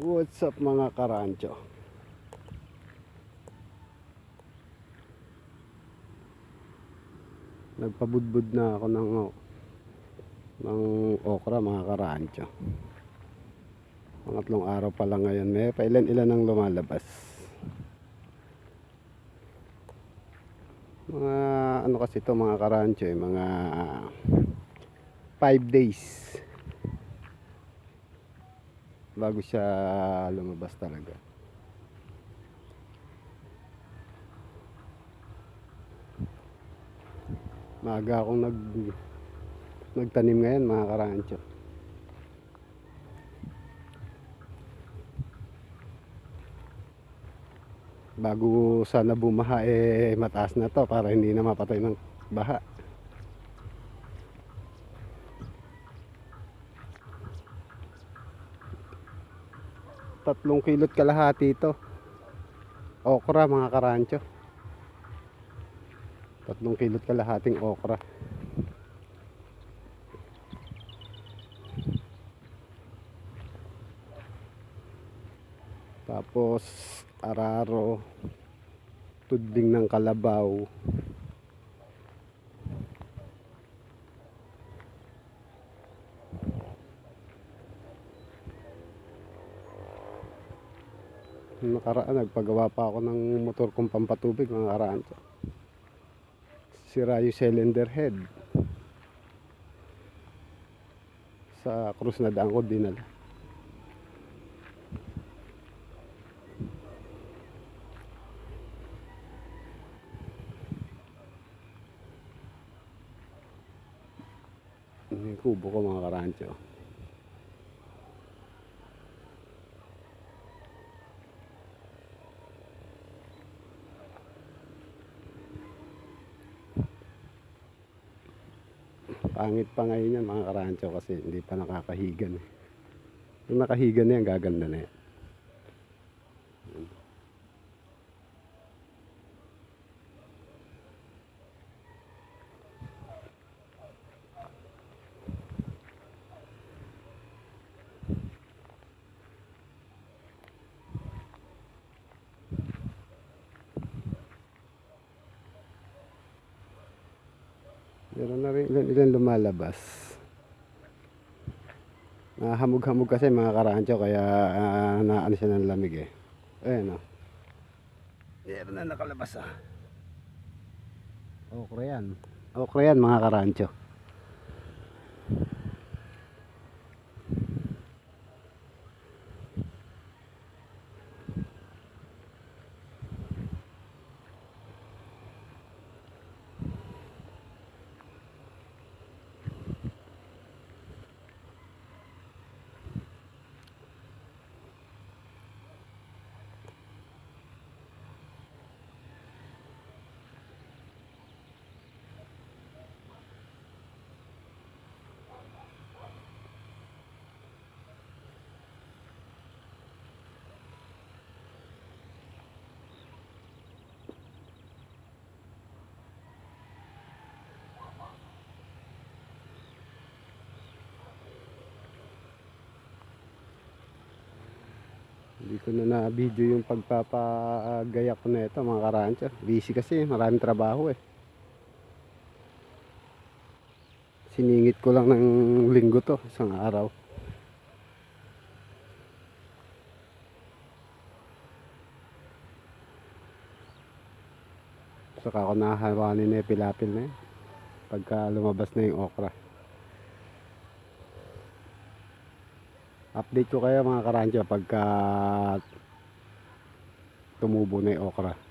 What's up mga karancho? Nagpabudbud na ako ng ng okra mga karancho. Pangatlong araw pa lang ngayon. May pailan-ilan ang lumalabas. Mga ano kasi to mga karancho eh, mga 5 days bago siya lumabas talaga. Maaga akong nag nagtanim ngayon mga karancho. Bago sana bumaha eh mataas na to para hindi na mapatay ng baha. Tatlong kilot kalahati ito. Okra mga karancho. Tatlong kilot kalahating okra. Tapos araro. Tudling ng kalabaw nakaraan, nagpagawa pa ako ng motor kong pampatubig mga nakaraan. Sira yung cylinder head. Sa cruise na daan ko dinala. Yung kubo ko mga karancho. Pangit pa ngayon yan mga karancho kasi hindi pa nakakahigan. eh. Yung nakahigan na yan, gaganda na yan. Meron na rin ilan, ilan lumalabas. Nahamog-hamog kasi mga karancho kaya uh, naano siya ng lamig eh. Ayan o. Meron na nakalabas ah. Okra yan. Okra yan mga karancho. Hindi ko na na-video yung pagpapagaya ko na ito mga karancho. Busy kasi, maraming trabaho eh. Siningit ko lang ng linggo to, isang araw. Saka ako nahawanin na yung pilapil na yun. Pagka lumabas na yung okra. Update ko kayo mga karancho pagka tumubo na yung okra.